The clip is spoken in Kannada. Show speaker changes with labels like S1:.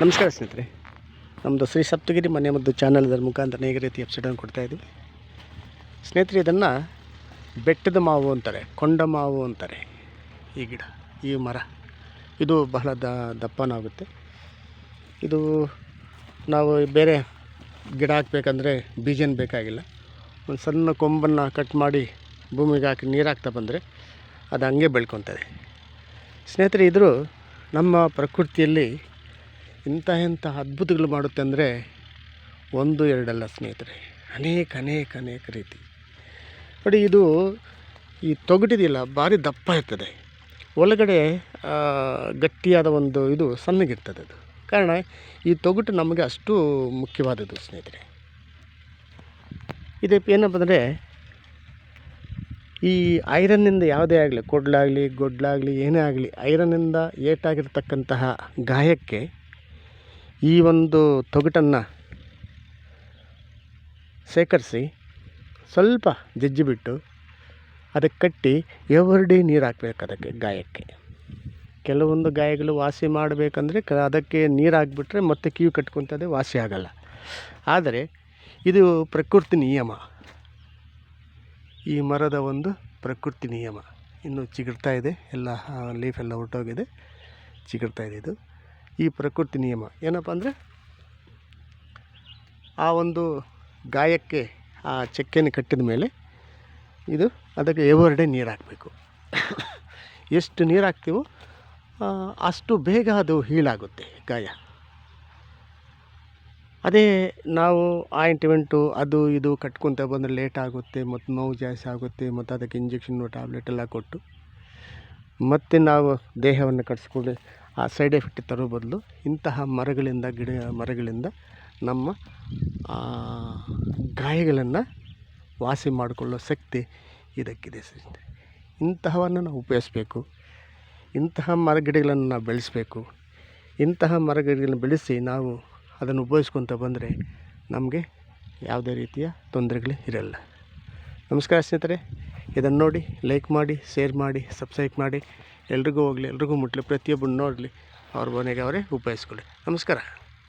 S1: ನಮಸ್ಕಾರ ಸ್ನೇಹಿತರೆ. ನಮ್ಮದು ಶ್ರೀ ಸಪ್ತಗಿರಿ ಮನೆ ಮದ್ದು ಚಾನಲ್ದ ಮುಖಾಂತರ ಅನೇಕ ರೀತಿ ಎಪಿಸೋಡನ್ನು ಕೊಡ್ತಾ ಇದ್ದೀವಿ. ಸ್ನೇಹಿತರೆ, ಇದನ್ನು ಬೆಟ್ಟದ ಮಾವು ಅಂತಾರೆ, ಕೊಂಡ ಮಾವು ಅಂತಾರೆ. ಈ ಗಿಡ, ಈ ಮರ, ಇದು ಬಹಳ ದ ದಪ್ಪನಾಗುತ್ತೆ ಇದು ನಾವು ಬೇರೆ ಗಿಡ ಹಾಕ್ಬೇಕಂದ್ರೆ ಬೀಜನ ಬೇಕಾಗಿಲ್ಲ. ಒಂದು ಸಣ್ಣ ಕೊಂಬನ್ನು ಕಟ್ ಮಾಡಿ ಭೂಮಿಗೆ ಹಾಕಿ ನೀರು ಹಾಕ್ತಾ ಬಂದರೆ ಅದು ಹಂಗೆ ಬೆಳ್ಕೊತದೆ ಸ್ನೇಹಿತರೆ, ಇದ್ರೂ ನಮ್ಮ ಪ್ರಕೃತಿಯಲ್ಲಿ ಇಂಥ ಇಂಥ ಅದ್ಭುತಗಳು ಮಾಡುತ್ತೆ ಅಂದರೆ ಒಂದು ಎರಡಲ್ಲ ಸ್ನೇಹಿತರೆ, ಅನೇಕ ಅನೇಕ ಅನೇಕ ರೀತಿ. ನೋಡಿ, ಇದು ಈ ತೊಗಟಿದಿಲ್ಲ ಭಾರಿ ದಪ್ಪ ಇರ್ತದೆ. ಒಳಗಡೆ ಗಟ್ಟಿಯಾದ ಒಂದು ಇದು ಸಣ್ಣಗಿರ್ತದೆ ಅದು. ಕಾರಣ, ಈ ತೊಗಟು ನಮಗೆ ಅಷ್ಟು ಮುಖ್ಯವಾದದ್ದು ಸ್ನೇಹಿತರೆ. ಇದು ಏನಪ್ಪ ಅಂದರೆ ಈ ಐರನ್ನಿಂದ ಯಾವುದೇ ಆಗಲಿ, ಕೊಡ್ಲಾಗಲಿ, ಗೊಡ್ಲಾಗಲಿ, ಏನೇ ಆಗಲಿ, ಐರನ್ನಿಂದ ಏಟಾಗಿರ್ತಕ್ಕಂತಹ ಗಾಯಕ್ಕೆ ಈ ಒಂದು ತೊಗಟನ್ನು ಶೇಖರಿಸಿ ಸ್ವಲ್ಪ ಜಜ್ಜಿ ಬಿಟ್ಟು ಅದಕ್ಕೆ ಕಟ್ಟಿ ಎವರ್ಡಿ ನೀರು ಹಾಕ್ಬೇಕು ಅದಕ್ಕೆ ಗಾಯಕ್ಕೆ. ಕೆಲವೊಂದು ಗಾಯಗಳು ವಾಸಿ ಮಾಡಬೇಕಂದ್ರೆ ಕ ಅದಕ್ಕೆ ನೀರು ಹಾಕ್ಬಿಟ್ರೆ ಮತ್ತೆ ಕಿವಿ ಕಟ್ಕೊತದೆ, ವಾಸಿ ಆಗಲ್ಲ. ಆದರೆ ಇದು ಪ್ರಕೃತಿ ನಿಯಮ. ಈ ಮರದ ಒಂದು ಪ್ರಕೃತಿ ನಿಯಮ. ಇನ್ನು ಚಿಗುರ್ತಾ ಇದೆ, ಎಲ್ಲ ಲೀಫ್ ಎಲ್ಲ ಹೊರಟೋಗಿದೆ ಚಿಗುರ್ತಾ ಇದೆ ಇದು. ಈ ಪ್ರಕೃತಿ ನಿಯಮ. ಏನಪ್ಪ ಅಂದರೆ ಆ ಒಂದು ಗಾಯಕ್ಕೆ ಆ ಚಕ್ಕೆನ ಕಟ್ಟಿದ ಮೇಲೆ ಇದು ಅದಕ್ಕೆ ಎವರ್ಡೆ ನೀರು ಹಾಕಬೇಕು. ಎಷ್ಟು ನೀರು ಹಾಕ್ತೀವೋ ಅಷ್ಟು ಬೇಗ ಅದು ಹೀಳಾಗುತ್ತೆ ಗಾಯ. ಅದೇ ನಾವು ಆಯಿಂಟ್ಮೆಂಟು ಅದು ಇದು ಕಟ್ಕೊತ ಬಂದರೆ ಲೇಟ್ ಆಗುತ್ತೆ, ಮತ್ತು ನೋವು ಜಾಸ್ತಿ ಆಗುತ್ತೆ, ಮತ್ತು ಅದಕ್ಕೆ ಇಂಜೆಕ್ಷನ್ನು ಟ್ಯಾಬ್ಲೆಟ್ ಎಲ್ಲ ಕೊಟ್ಟು ಮತ್ತೆ ನಾವು ದೇಹವನ್ನು ಕಟ್ಸ್ಕೊಂಡು ಆ ಸೈಡ್ ಎಫೆಕ್ಟ್ ತರೋ ಬದಲು ಇಂತಹ ಮರಗಳಿಂದ, ಗಿಡ ಮರಗಳಿಂದ ನಮ್ಮ ಗಾಯಗಳನ್ನು ವಾಸಿ ಮಾಡಿಕೊಳ್ಳೋ ಶಕ್ತಿ ಇದಕ್ಕಿದೆ ಸ್ನೇಹಿತರೆ ಇಂತಹವನ್ನು ನಾವು ಉಪಯೋಗಿಸ್ಬೇಕು. ಇಂತಹ ಮರಗಿಡಗಳನ್ನು ನಾವು ಬೆಳೆಸಬೇಕು. ಇಂತಹ ಮರಗಿಡಗಳನ್ನು ಬೆಳೆಸಿ ನಾವು ಅದನ್ನು ಉಪಯೋಗಿಸ್ಕೊತ ಬಂದರೆ ನಮಗೆ ಯಾವುದೇ ರೀತಿಯ ತೊಂದರೆಗಳು ಇರಲ್ಲ. ನಮಸ್ಕಾರ ಸ್ನೇಹಿತರೆ. ಇದನ್ನು ನೋಡಿ ಲೈಕ್ ಮಾಡಿ ಶೇರ್ ಮಾಡಿ ಸಬ್ಸ್ಕ್ರೈಬ್ ಮಾಡಿ. ಎಲ್ರಿಗೂ ಹೋಗಲಿ, ಎಲ್ರಿಗೂ ಮುಟ್ಟಲಿ ಪ್ರತಿಯೊಬ್ಬರು ನೋಡಲಿ. ಅವ್ರ ಮನೆಗೆ ಅವರೇ ಉಪಯೋಗಿಸ್ಕೊಳ್ಳಿ. ನಮಸ್ಕಾರ.